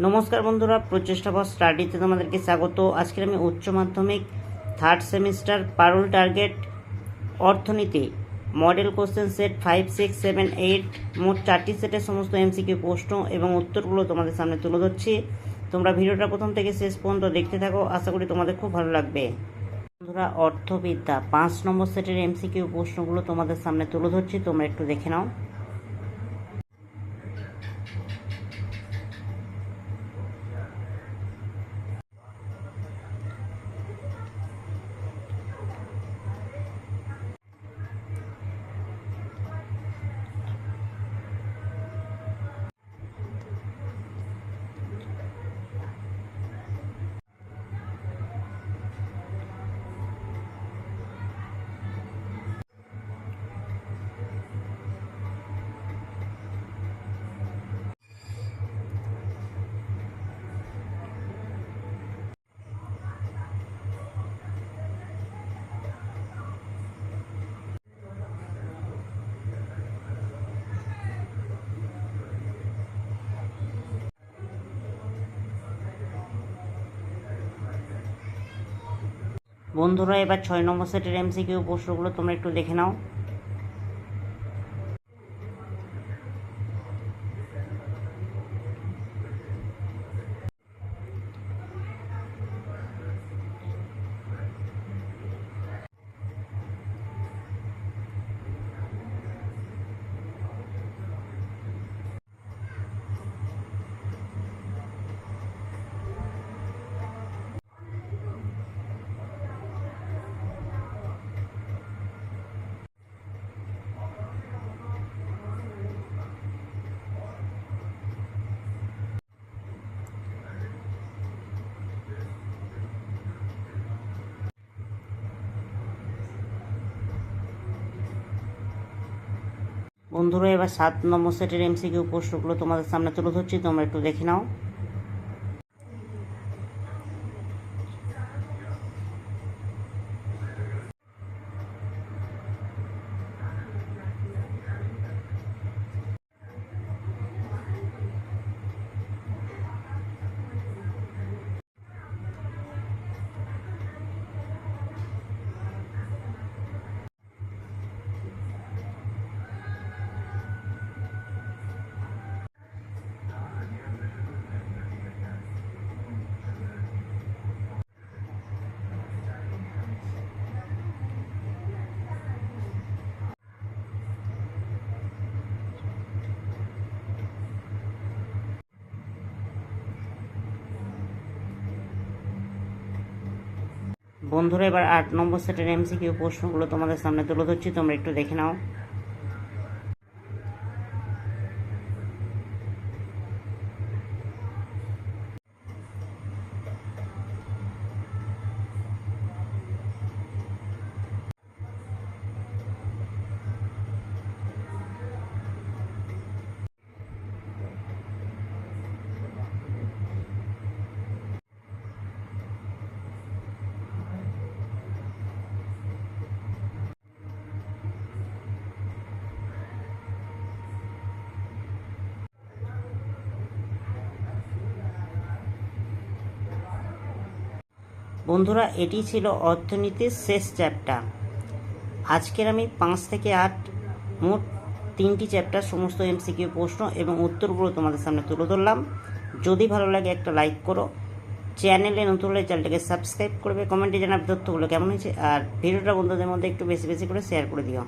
নমস্কার বন্ধুরা, প্রচেষ্টা ফর স্টাডিতে তোমাদেরকে স্বাগত। আজকের আমি উচ্চ মাধ্যমিক থার্ড সেমিস্টার পারুল টার্গেট অর্থনীতি model question set five six seven eight মোট চারটি সেটের সমস্ত এমসিকিউ প্রশ্ন এবং উত্তরগুলো তোমাদের সামনে তুলে ধরছি। তোমরা ভিডিওটা প্রথম থেকে শেষ পর্যন্ত দেখতে থাকো, আশা করি তোমাদের খুব ভালো লাগবে। বন্ধুরা, অর্থবিদ্যা, পাঁচ নম্বর সেটের এমসিকিউ প্রশ্নগুলো তোমাদের সামনে তুলে ধরছি, তোমরা একটু দেখে নাও। বন্ধুরা এবার ছয় নম্বর সেটের এমসিকিউ প্রশ্নগুলো তোমরা একটু দেখে নাও। বন্ধুরা, এবার সাত নম্বর সেটের এমসিকিউ প্রশ্নগুলো তোমাদের সামনে তুলে ধরছি। তোমরা একটু দেখে নাও। বন্ধুরা, এবার আট নম্বর সেটের এমসিকিউ প্রশ্নগুলো তোমাদের সামনে তুলে ধরছি, তোমরা একটু দেখে নাও। বন্ধুরা, এটি ছিল অর্থনীতির শেষ চ্যাপ্টার আজকের আমি পাঁচ থেকে আট, মোট তিনটি চ্যাপ্টার সমস্ত এমসিকিউ প্রশ্ন এবং উত্তরগুলো তোমাদের সামনে তুলে ধরলাম। যদি ভালো লাগে একটা লাইক করো। চ্যানেলে নতুন হলে চ্যানেলটাকে সাবস্ক্রাইব করবে কমেন্টে জানাবে তথ্যগুলো কেমন হয়েছে, আর ভিডিওটা বন্ধুদের মধ্যে একটু বেশি বেশি করে শেয়ার করে দিও।